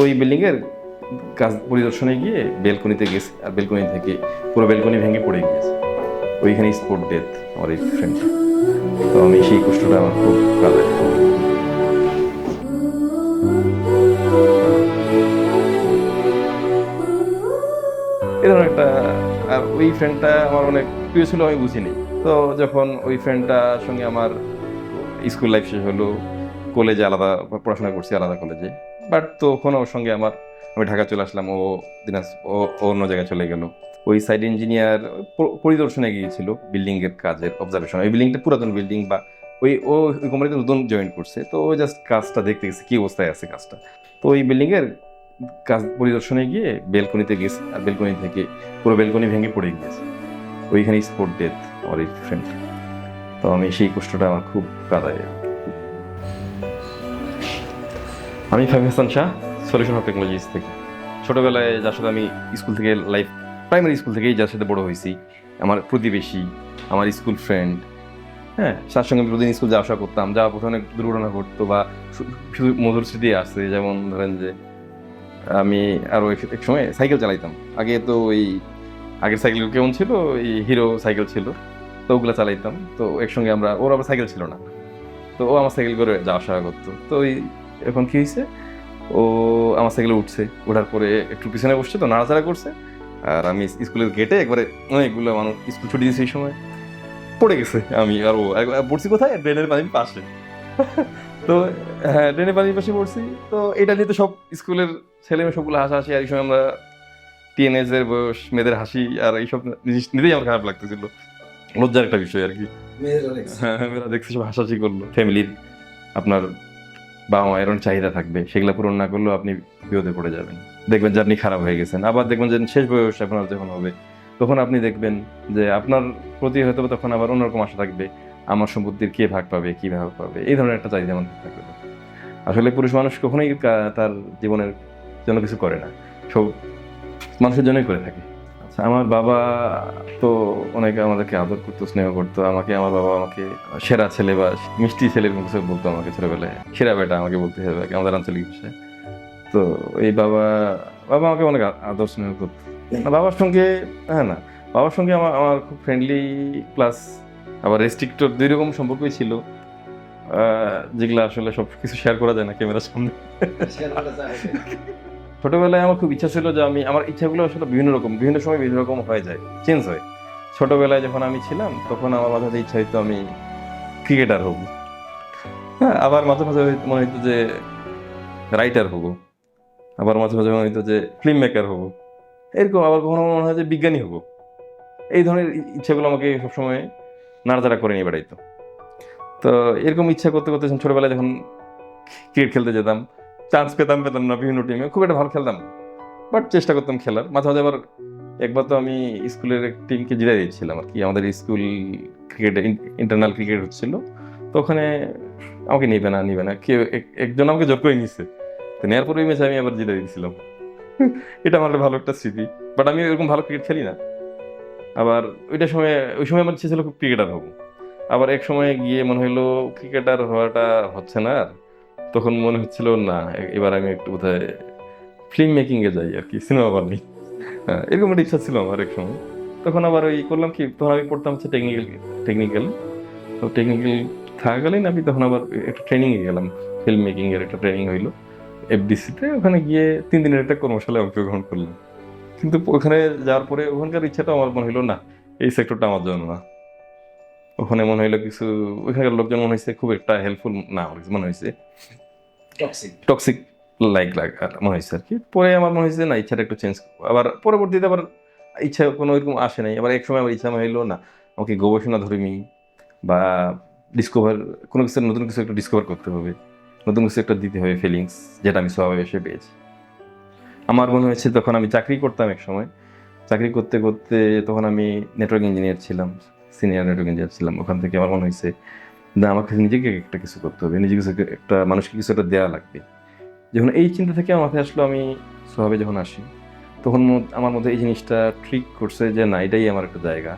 ওই বিল্ডিংয়ের কাজ পরিদর্শনে গিয়ে বেলকনিতে গেছে, আর বেলকনি থেকে পুরো বেলকনি ভেঙে পড়ে গিয়েছে। ওইখানে স্পোর্ট ডেথ আমার এই ফ্রেন্ড তো আমি সেই কষ্টটা আমার খুব এই ধরনের একটা, আর ওই ফ্রেন্ডটা আমার অনেক প্রিয় ছিল, আমি বুঝিনি। তো যখন ওই ফ্রেন্ডটার সঙ্গে আমার স্কুল লাইফ শেষ হলো কলেজে আলাদা, পড়াশোনা করছি আলাদা কলেজে বাট তখন ওর সঙ্গে আমার, আমি ঢাকা চলে আসলাম, ও দিনাজ, ও অন্য জায়গায় চলে গেল। ওই সাইড ইঞ্জিনিয়ার পরিদর্শনে গিয়েছিল বিল্ডিংয়ের কাজের অবজারভেশন ওই বিল্ডিংটা পুরাতন বিল্ডিং বা ওই, ও ওই কোম্পানিতে নতুন জয়েন করছে। তো ও জাস্ট কাজটা দেখতে গেছে, কি অবস্থায় আছে কাজটা। তো ওই বিল্ডিংয়ের কাজ পরিদর্শনে গিয়ে বেলকনিতে গেছে, আর বেলকনি থেকে পুরো বেলকনি ভেঙে পড়ে গিয়েছে। ওইখানে স্পোর্ট ডেথ আমার এই ফ্রেন্ড তো আমি সেই কষ্টটা আমার খুব কাদায় আমি Fahim Hasan Shah, solution of technologies থেকে। ছোটোবেলায় যার সাথে আমি স্কুল থেকে লাইফ প্রাইমারি স্কুল থেকেই যার সাথে বড় হয়েছি, আমার প্রতিবেশী, আমার স্কুল ফ্রেন্ড হ্যাঁ তার সঙ্গে প্রতিদিন স্কুল যাওয়া আসা করতাম পথে অনেক দুর্ঘটনা ঘটতো বা শুধু মধুর স্মৃতি আছে, যেমন ধরেন যে আমি আরও এক- সময় সাইকেল চালাইতাম। আগে তো ওই, আগের সাইকেল কেমন ছিল? ওই হিরো সাইকেল ছিল, তো ওগুলো চালাইতাম। তো একসঙ্গে আমরা, ওর আবার সাইকেল ছিল না। তো ও আমার সাইকেল করে যাওয়া আসা করতো। তো ওই এখন কি হয়েছে ও আমার সাইকেলে উঠছে। ওঠার পরে একটু পিছনে বসছে তো নাড়াচাড়া করছে। আর আমি স্কুলের গেটে একবারে অনেকগুলো মানুষ স্কুল ছুটি দিয়েছে এই সময়। পড়ে গেছে আমি আর ও। পড়ছি কোথায়? ড্রেনের পানির পাশে। তো হ্যাঁ ড্রেনের পানির পাশে পড়ছি। তো এটা নিয়ে তো সব স্কুলের ছেলে মেয়ে সবগুলো হাসাহাসি আর এই সময় আমরা টিএনএজের বয়স মেয়েদের হাসি আর এইসব জিনিস নিতেই আমার খারাপ লাগতেছিল। লজ্জার একটা বিষয় আর কি। হ্যাঁ মেয়েরা দেখছি সব হাসাহাসি করল। ফ্যামিলির আপনার বাবা মায়ের অনেক চাহিদা থাকবে, সেগুলো পূরণ না করলেও আপনি বিপদে পড়ে যাবেন। দেখবেন যে আপনি খারাপ হয়ে গেছেন, আবার দেখবেন যে শেষ বয়স আপনার যখন হবে, তখন আপনি দেখবেন যে আপনার প্রতি হয়তো তখন আবার অন্যরকম আশা থাকবে, আমার সম্পত্তির কে ভাগ পাবে, কি ভাগ পাবে, এই ধরনের একটা চাহিদা আমাদের থাকবে। আসলে পুরুষ মানুষ কখনোই তার জীবনের জন্য কিছু করে না, সব মানুষের জন্যই করে থাকে। আচ্ছা আমার বাবা তো অনেক আমাদেরকে আদর করতো স্নেহ করতো আমাকে আমার বাবা আমাকে সেরা ছেলে বা মিষ্টি ছেলে এরকম কিছু বলতো আমাকে ছোটবেলায় সেরা বেটা আমাকে বলতে হবে আমাদের আঞ্চলিক ভাষায়। তো এই বাবা বাবা আমাকে অনেক আদর স্নেহ করতো। বাবার সঙ্গে হ্যাঁ না বাবার সঙ্গে আমার আমার খুব ফ্রেন্ডলি প্লাস আবার রেস্ট্রিক্টর দুই রকম সম্পর্কই ছিল। যেগুলো আসলে সব কিছু শেয়ার করা যায় না ক্যামেরার সামনে। ছোটবেলায় আমার খুব ইচ্ছা ছিল যে আমি আমার ইচ্ছাগুলো আসলে বিভিন্ন রকম বিভিন্ন সময় বিভিন্ন রকম হয়ে যায় চেঞ্জ হয়। ছোটবেলায় যখন আমি ছিলাম, তখন আমার মাঝে ইচ্ছা হইতো আমি ক্রিকেটার হব। হ্যাঁ আবার মাঝে মাঝে মনে হইতো যে রাইটার হব। আবার মাঝে মাঝে মনে হইতো যে ফিল্ম মেকার হব। এরকম আবার কখনো মনে হয় যে বিজ্ঞানী হব। এই ধরনের ইচ্ছাগুলো আমাকে সবসময় নাড়াচাড়া করে নিয়ে বেড়াইতো। তো এরকম ইচ্ছা করতে করতে ছোটবেলায় যখন ক্রিকেট খেলতে যেতাম চান্স পেতাম পেতাম না বিভিন্ন টিমে খুব একটা ভালো খেলতাম বাট চেষ্টা করতাম খেলার। মাঝে মাঝে আবার একবার তো আমি স্কুলের এক টিমকে জিতে দিয়েছিলাম আর কি। আমাদের স্কুল ক্রিকেট ইন্টারনাল ক্রিকেট হচ্ছিল। তো ওখানে আমাকে নিবে না নিবে না। কেউ এক- একজন আমাকে জোর করে নিচ্ছে তো নেওয়ার পরে ম্যাচে আমি আবার জিতে দিয়েছিলাম। এটা আমার ভালো একটা স্মৃতি। বাট আমি এরকম ভালো ক্রিকেট খেলি না। আবার ওইটা সময়, ওই সময় আমার ইচ্ছে ছিল খুব ক্রিকেটার হব। আবার এক সময় গিয়ে মনে হলো ক্রিকেটার হওয়াটা হচ্ছে না আর। তখন মনে হচ্ছিল না এবার আমি একটু বোধহয় ফিল্ম মেকিংয়ে যাই আর কি সিনেমা বানি হ্যাঁ এরকম একটা ইচ্ছা ছিল আমার এক সময়। তখন আবার ওই করলাম কি তখন আমি পড়তাম হচ্ছে টেকনিক্যাল টেকনিক্যাল তো টেকনিক্যাল থাকাকালীন আমি তখন আবার একটা ট্রেনিংয়ে গেলাম। ফিল্ম মেকিংয়ের একটা ট্রেনিং হইল। এফডিসিতে ওখানে গিয়ে তিন দিনের একটা কর্মশালায় অংশগ্রহণ করলাম। কিন্তু ওখানে যাওয়ার পরে ওখানকার ইচ্ছাটা আমার মনে হলো না এই সেক্টরটা আমার জন্য না। ওখানে মনে হইল কিছু ওইখানকার লোকজন মনে হয়েছে খুব একটা হেল্পফুল না আমার মনে হয়েছে টক্সিক লাইক মনে হয়েছে আর কি। পরে আমার মনে হয়েছে না ইচ্ছাটা একটু চেঞ্জ আবার পরবর্তীতে আবার ইচ্ছা কোনো এরকম আসে নাই। আবার এক সময় আমার ইচ্ছা হইল না আমাকে গবেষণা ধর্মী বা ডিসকভার কোনো কিছু, নতুন কিছু একটা ডিসকভার করতে হবে। নতুন কিছু একটা দিতে হবে ফিলিংস যেটা আমি স্বভাবে এসে পেয়েছি। আমার মনে হয়েছে তখন আমি চাকরি করতাম এক সময় চাকরি করতে করতে তখন আমি নেটওয়ার্ক ইঞ্জিনিয়ার ছিলাম সিনিয়র নেটওয়ার্ক ইঞ্জিনিয়ার ছিলাম। ওখান থেকে আমার মনে হয়েছে, না আমাকে নিজেকে একটা কিছু করতে হবে। নিজেকে কিছু একটা, মানুষকে কিছু একটা দেওয়া লাগবে। যখন এই চিন্তা থেকে আমার মাথায় আসলো, আমি স্বভাবে যখন আসি, তখন আমার মধ্যে এই জিনিসটা ট্রিক করছে যে, না, এটাই আমার একটা জায়গা,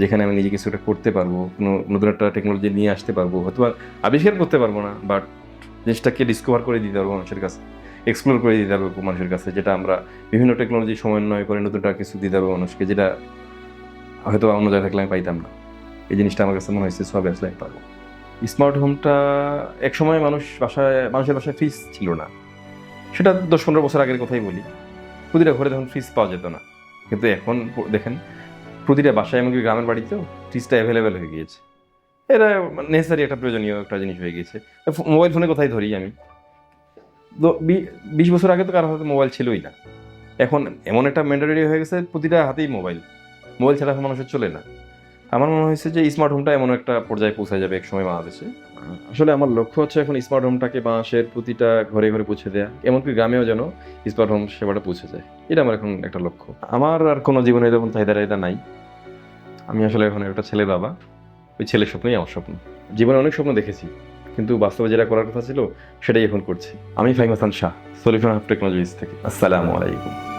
যেখানে আমি নিজে কিছু একটা করতে পারব, কোনো নতুন একটা টেকনোলজি নিয়ে আসতে পারব হয়তো আবিষ্কার করতে পারব না বাট জিনিসটাকে ডিসকভার করে দিতে পারব মানুষের কাছে এক্সপ্লোর করে দিতে পারব মানুষের কাছে, যেটা আমরা বিভিন্ন টেকনোলজি সমন্বয় করে নতুনটা কিছু দিতে পারব মানুষকে, যেটা হয়তো অন্য জায়গায় থাকলে আমি পাইতাম না। এই জিনিসটা আমার কাছে মনে হয়েছে সব আসলে আমি পারব। স্মার্ট হোমটা এক সময় মানুষ বাসায়, মানুষের বাসায় ফ্রিজ ছিল না। সেটা দশ পনেরো বছর আগের কথাই বলি। প্রতিটা ঘরে তখন ফ্রিজ পাওয়া যেত না। কিন্তু এখন দেখেন, প্রতিটা বাসায় এমনকি গ্রামের বাড়িতেও ফ্রিজটা অ্যাভেলেবেল হয়ে গিয়েছে। এটা নেসেসারি একটা প্রয়োজনীয় একটা জিনিস হয়ে গিয়েছে। মোবাইল ফোনে কোথায় ধরি আমি। তো বিশ বছর আগে তো কারোর হাতে মোবাইল ছিলই না। এখন এমন একটা ম্যান্ডেটরি হয়ে গেছে, প্রতিটা হাতেই মোবাইল মোবাইল ছাড়া মানুষের চলে না। আমার মনে হয়েছে যে স্মার্ট হোমটা এমন একটা পর্যায়ে পৌঁছে যাবে এক সময় বাংলাদেশে। আসলে আমার লক্ষ্য হচ্ছে এখন স্মার্ট হোমটাকে বাংলাদেশের প্রতিটা ঘরে ঘরে পৌঁছে দেওয়া এমনকি গ্রামেও যেন স্মার্ট হোম সেবাটা পৌঁছে যায়। এটা আমার এখন একটা লক্ষ্য। আমার আর কোনো জীবনে এরকম চাহিদা টাহিদা নাই। আমি আসলে এখন একটা ছেলে বাবা। ওই ছেলের স্বপ্নই আমার স্বপ্ন। জীবনে অনেক স্বপ্ন দেখেছি, কিন্তু বাস্তবে যেটা করার কথা ছিল, সেটাই এখন করছি। আমি Fahim Hasan Shah solution of technologies থেকে। আসসালামু আলাইকুম।